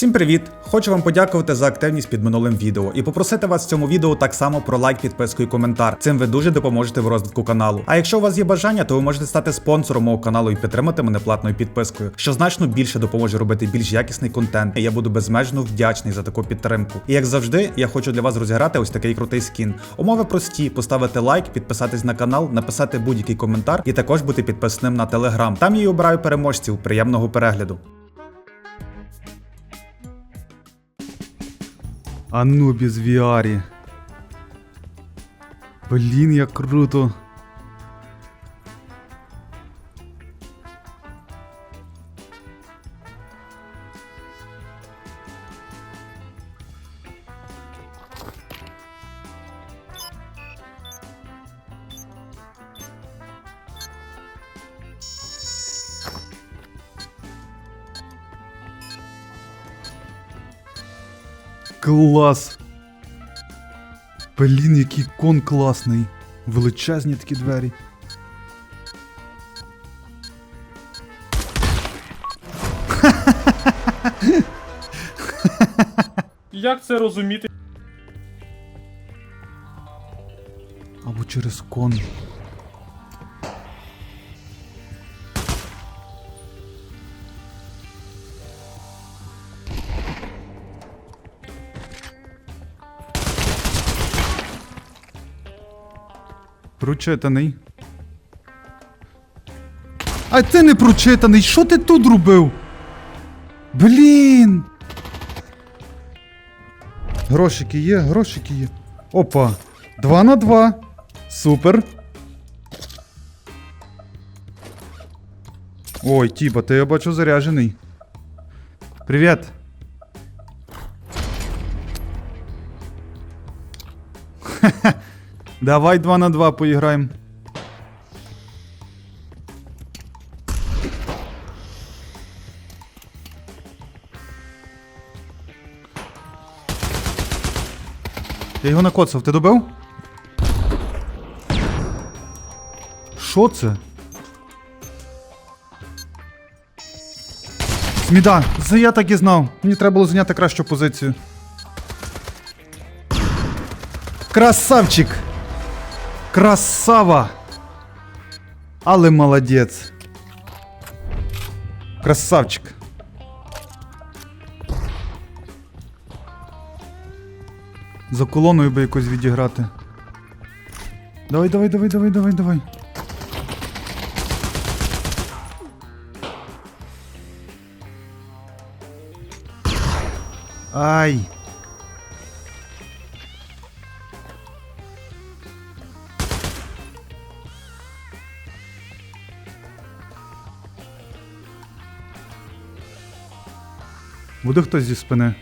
Всім привіт! Хочу вам подякувати за активність під минулим відео і попросити вас в цьому відео так само про лайк, підписку і коментар. Цим ви дуже допоможете в розвитку каналу. А якщо у вас є бажання, то ви можете стати спонсором мого каналу і підтримати мене платною підпискою, що значно більше допоможе робити більш якісний контент. І я буду безмежно вдячний за таку підтримку. І як завжди, я хочу для вас розіграти ось такий крутий скін. Умови прості: поставити лайк, підписатись на канал, написати будь-який коментар і також бути підписним на телеграм. Там я і обираю переможців. Приємного перегляду. Анубіс без VR. Блін, як круто. Клас. Блін, який кон класний. Величезні такі двері. Як це розуміти? Або через кон. Прочитаний. А ти не прочитаний! Що ти тут робив? Блін! Грошики є, грошики є. Опа. Два на два. Супер. Ой, Тіпа, ти я бачу заряджений. Привіт. Давай два на два поіграємо. Я його накоцав, ти добив? Що це? Сміда, це я так і знав. Мені треба було зайняти кращу позицію. Красавчик! Красава! Але молодець. Красавчик. За колоною би якось відіграти. Давай, давай, давай, давай, давай, давай. Ай. Буде хтось зі спини.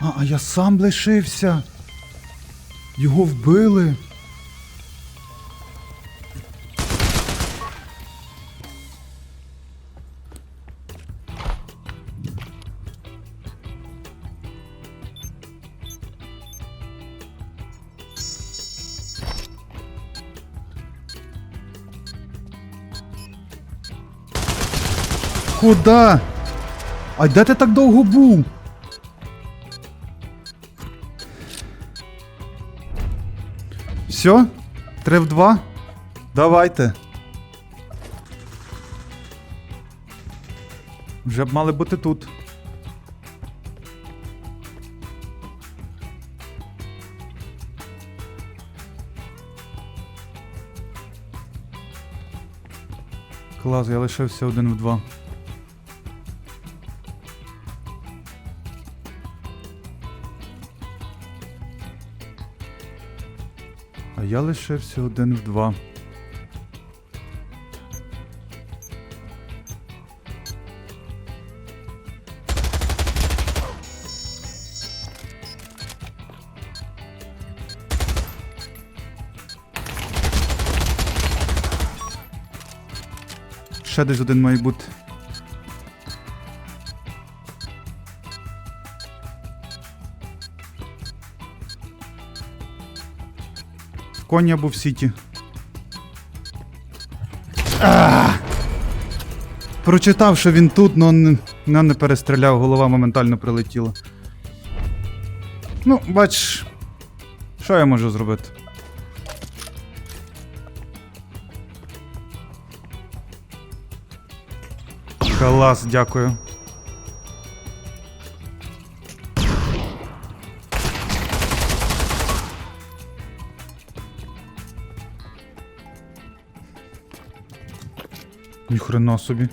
А, а я сам лишився. Його вбили. Куда? А де ти так довго був? Все? Три в два? Давайте. Вже б мали бути тут. Клас, я лишився один в два. Я лишився один в два. Ще десь один має бути. Коні або в сіті. А! Прочитав, що він тут, но не, не перестріляв, голова моментально прилетіла. Ну, бач, що я можу зробити? Клас, дякую. Ніхрена собі.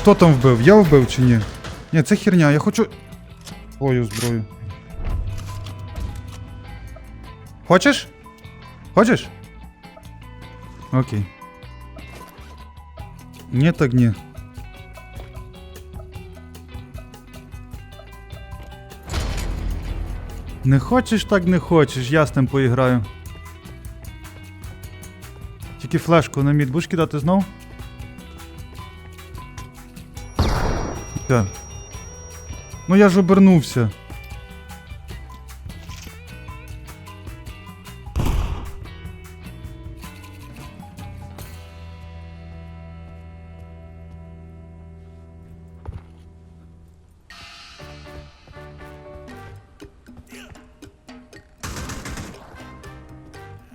Хто там вбив? Я вбив чи ні? Ні, це херня, я хочу. Твою зброю. Хочеш? Хочеш? Окей. Ні, так ні. Не хочеш, так не хочеш, я з ним поіграю. Тільки флешку на мід будеш кидати знов? Все. Ну я ж обернувся.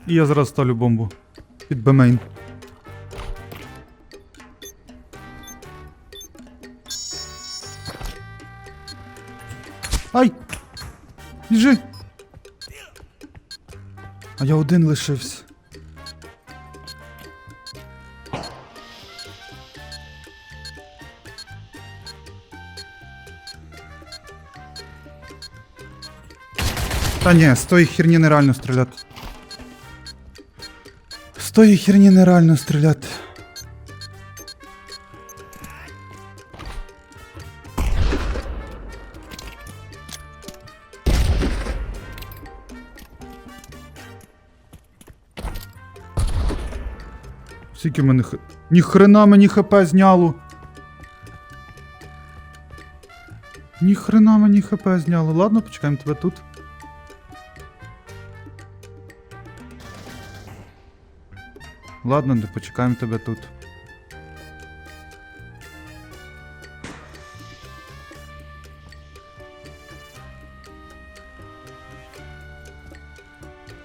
І я зараз ставлю бомбу. Під бемейн. Ай! Біжи! А я один лишився. Та ні, з тої херні нереально стріляти. Тої херні нереально стріляти. Скільки мене х... Ніхрена мені хп зняло. Ніхрена мені хп зняло. Ладно, почекаємо тебе тут. Ладно, не почекаємо тебе тут.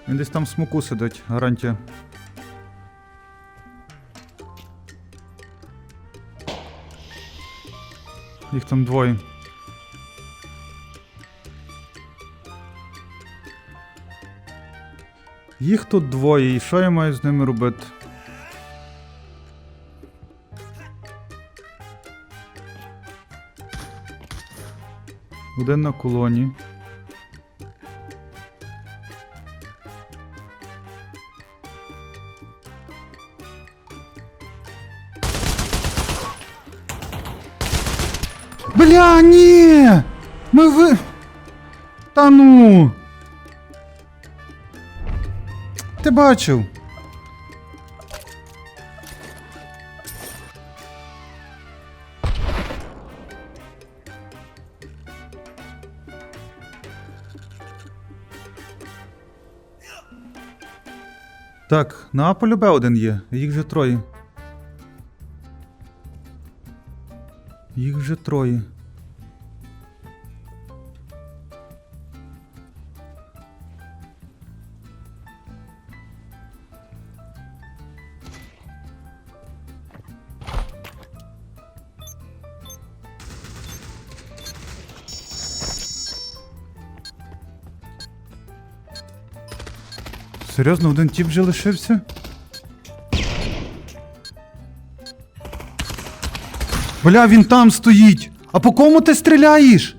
Він десь там в смоку сидить, гарантія. Їх там двоє. Їх тут двоє, і що я маю з ними робити? Один на колоні. Бля, ні! Ми ви. Та ну. Ти бачив? Так, на полюбе один є, їх вже троє. Їх вже троє. Серйозно, один тіп вже лишився? Бля, він там стоїть. А по кому ти стріляєш?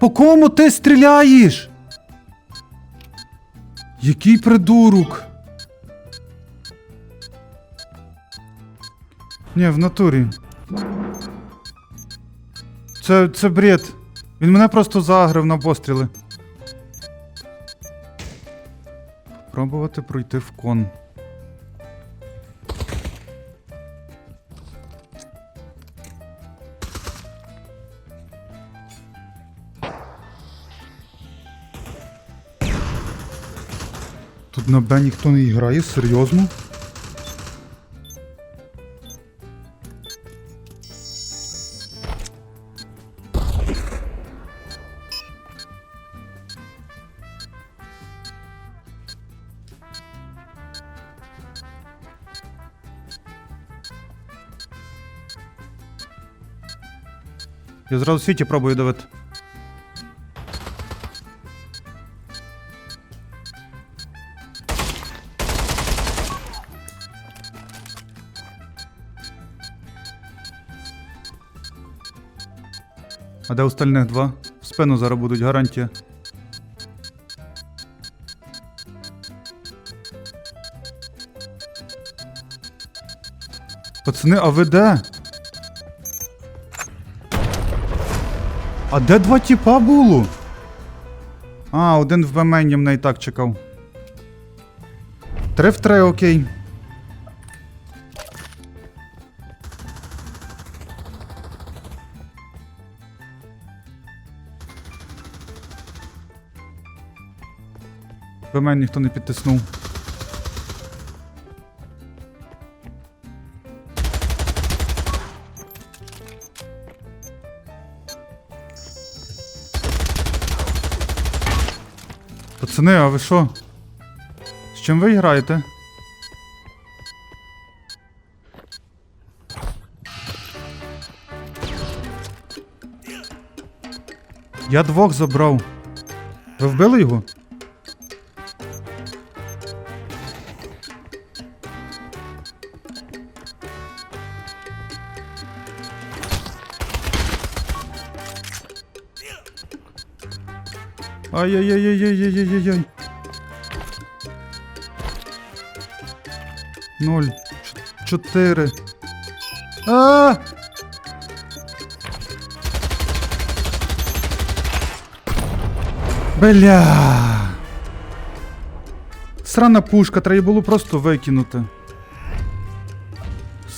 По кому ти стріляєш? Який придурок? Ні, в натурі. Це, це бред. Він мене просто загрив на постріли. спробувати пройти в кон. Тут на Б ніхто не грає, серйозно? Я зразу світі пробую давити. А де остальних два? В спину зараз будуть гарантія. Пацани, а ви де? А де два тіпа було? А, один в бемені мене і так чекав. Три в три, окей. Бемен ніхто не підтиснув. Пацани, а ви що? З чим ви граєте? Я двох забрав. Ви вбили його? Ай-яй-яй-яй-яй-яй-яй-яй. Ноль. Чотири. А! Бля. Срана пушка, треба було просто викинути.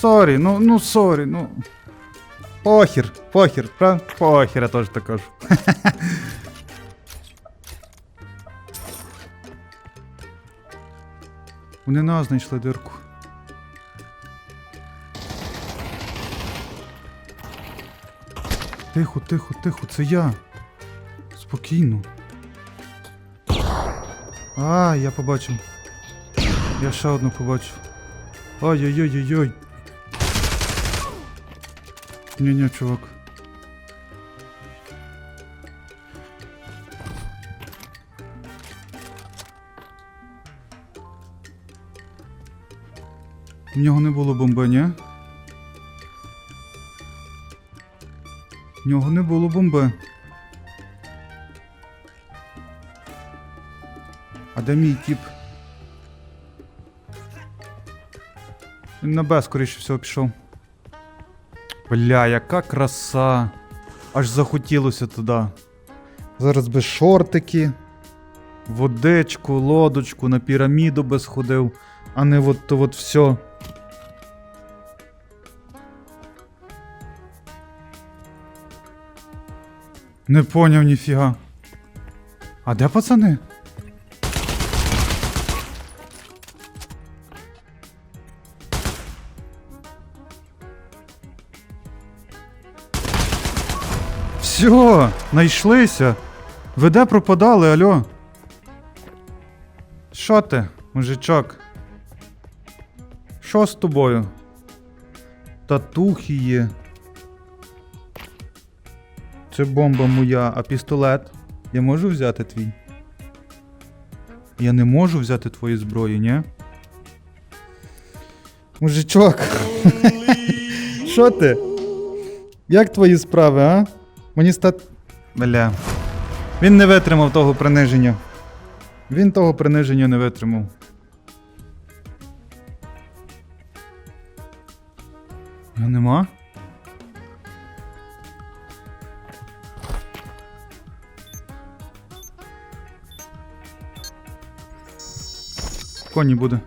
Сорі, ну, ну сорі, ну. Похір, похір, правда? Похір, я теж так кажу. Вони нас знайшли дирку. Тихо, тихо, тихо, це я. Спокійно. А, я побачив. Я ще одну побачив. Ой-ой-ой-ой-ой. Ні-ні, чувак. В нього не було бомби? В нього не було бомби. А де мій тіп? Він на Б, скоріше всього, пішов. Бля, яка краса. Аж захотілося туди. Зараз би шортики, водичку, лодочку, на піраміду би сходив, а не от то от все. Не поняв ніфіга. А де пацани? Все, знайшлися. Ви де пропадали, альо? Що ти, мужичок? Що з тобою? Татухи є. Це бомба моя, а пістолет. Я можу взяти твій? Я не можу взяти твої зброї, ні? Мужичок. Що ти? Як твої справи, а? Мені стат. Бля. Він не витримав того приниження. Він того приниження не витримав. Нема? Коні буде.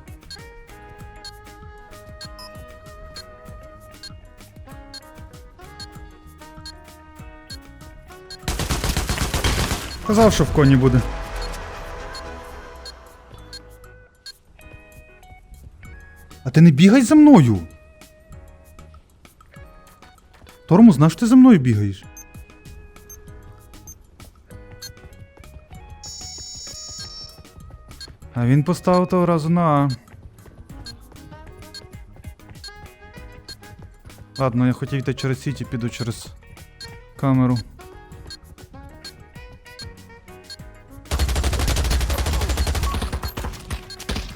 Казав, що в коні буде. А ти не бігай за мною. Тормоз, знаєш, ти за мною бігаєш? А він поставив того разу на А. Ладно, я хотів йти через сіті, піду через камеру.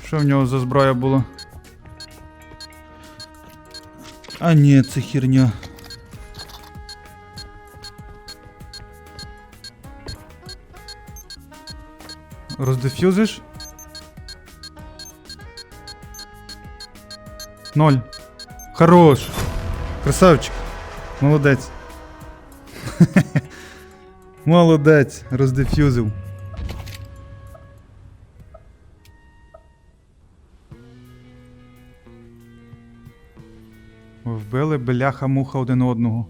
Що в нього за зброя була? А ні, це херня. Роздефюзиш? Ноль. Хорош. Красавчик. Молодець. Молодець. Роздефюзив. Вбили бляха-муха один одного.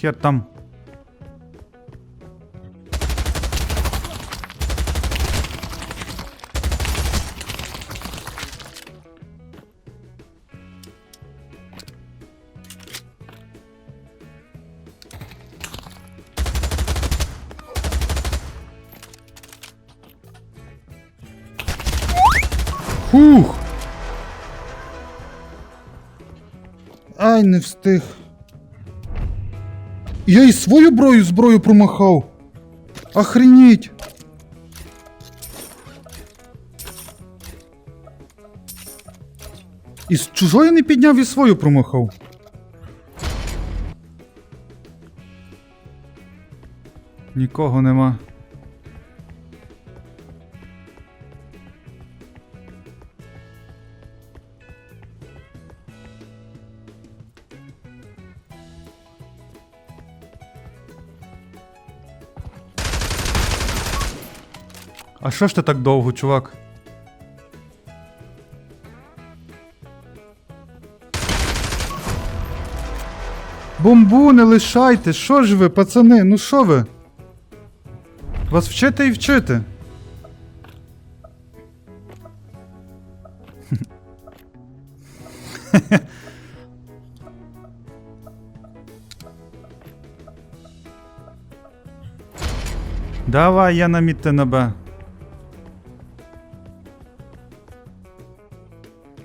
Хер там. Фух. Ай, не встиг. Я і свою брою зброю промахав. Охреніть. І з чужої не підняв і свою промахав. Нікого нема. А що ж ти так довго, чувак? Бомбу не лишайте, що ж ви, пацани, ну що ви? Вас вчити і вчити. Давай, я на мід ти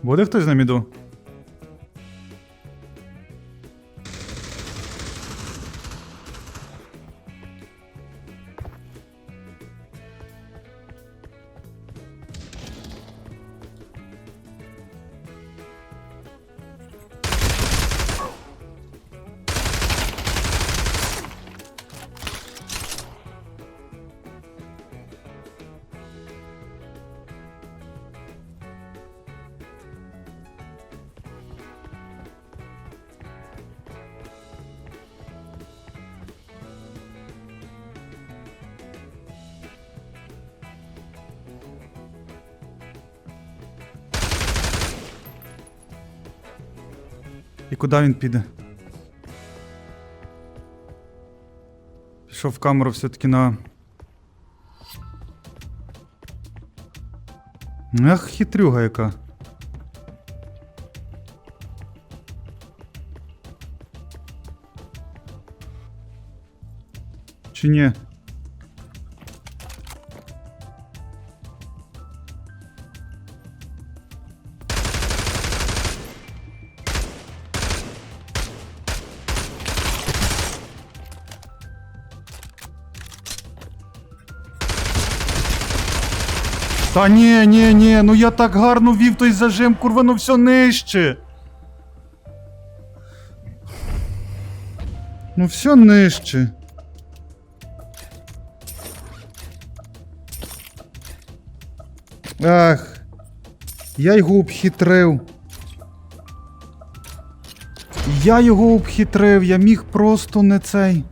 Буде хтось на міду? І куди він піде? Пішов в камеру все-таки на. Ах, хитрюга яка. Чи ні? Та ні, ні, ні, ну я так гарно вів той зажим, курва, ну все нижче. Ну все нижче. Ах, я його обхитрив. Я його обхитрив, я міг просто не цей.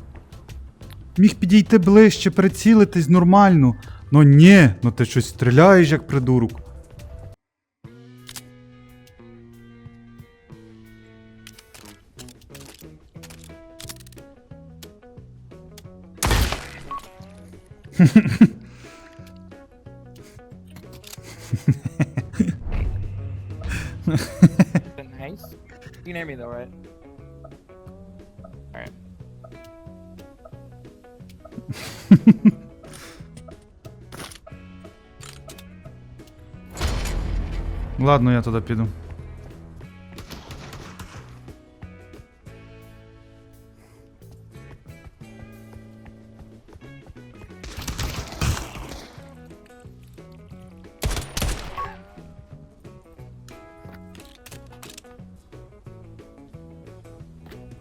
Міг підійти ближче, прицілитись нормально. Ну ні, ну ти щось стріляєш, як придурок. nice. You can hear me though, right? Alright. Ладно, я туди піду.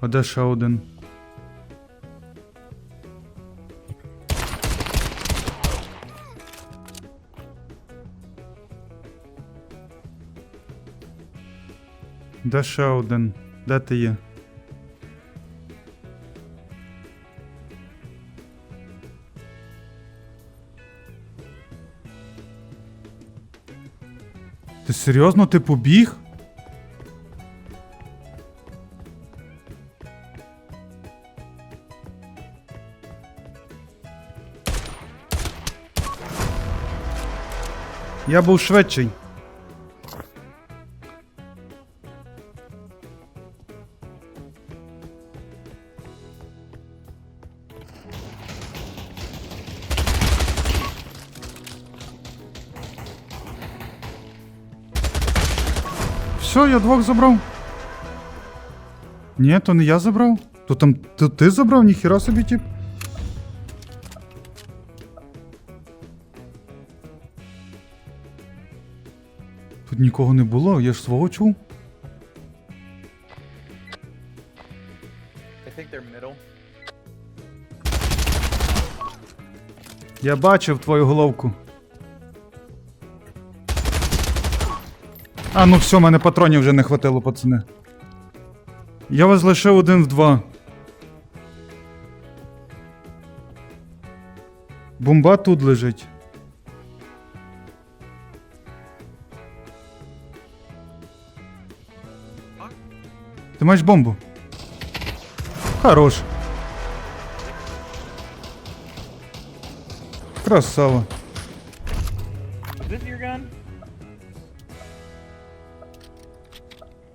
А один? Де ще один? Де ти є? Ти серйозно ти побіг? Я був швидший. Я двох забрав. Ні, то не я забрав. То там то ти забрав, ніхіра собі тип. Тут нікого не було, я ж свого чув. Я бачив твою головку. А, ну все, мене патронів вже не хватило, пацани. Я вас лишив один в два. Бомба тут лежить. Ти маєш бомбу? Хорош. Красава. Is this your gun?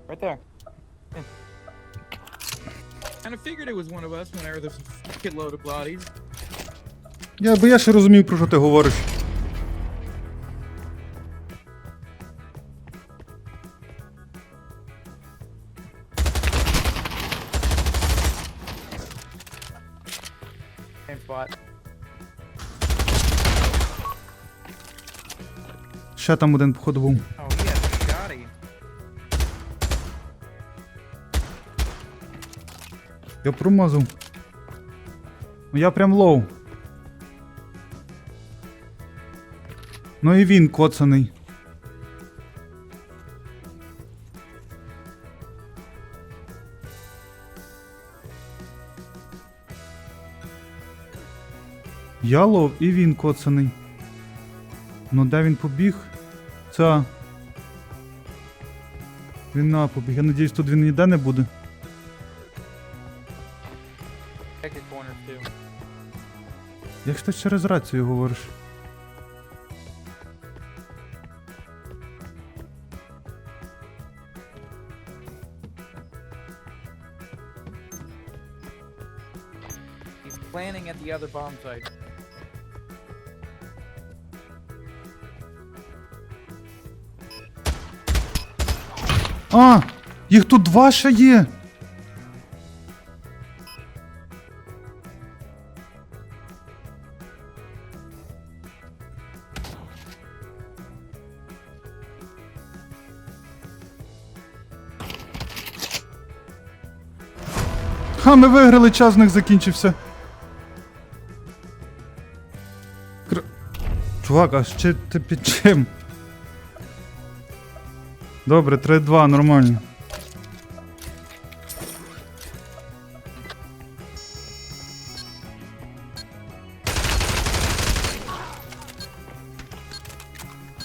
Right there. Kind of figured it was one of us whenever there's a kidload of bodies. Я бо я ще розумів, про що ти говориш. Same spot. Ще там один походу був. Oh, Я промазав. Ну я прям лоу. Ну і він коцаний. Я лов і він коцаний. Ну де він побіг? Це. Він на побіг. Я надіюсь, тут він ніде не буде. Ти через рацію говориш? He's planning at the other bomb site. А! Їх тут два ще є! Ха, ми виграли, час в них закінчився. Кр... Чувак, а ще ти під чим? Добре, 3-2, нормально.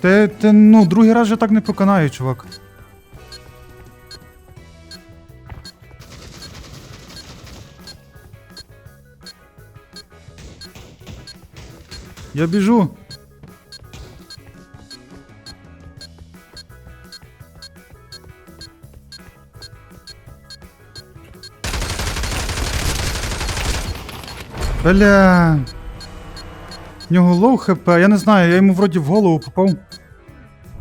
Ти, ти, ну, другий раз же так не поконаю, чувак. Я біжу. Бля. В нього лоу хп, я не знаю, я йому вроді в голову попав. I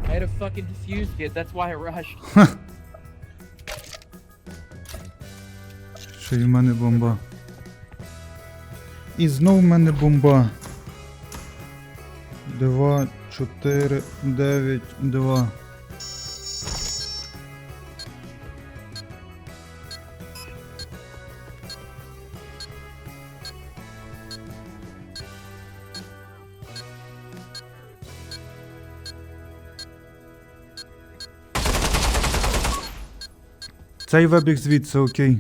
had a fucking defuse kit. That's why I rushed. Ще й в мене бомба. І знов в мене бомба. 2, 4, 9, 2. Цей вибіг звідси, окей.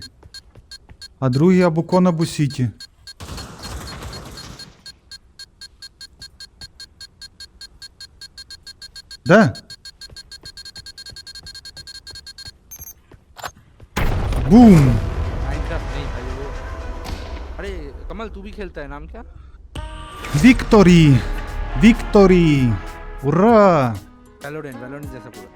А другий або кон, або сіті. Де? Boom अरे कमल तू भी खेलता है नाम क्या? Victory victory उर्रा। Valorant Valorant जैसा पूरा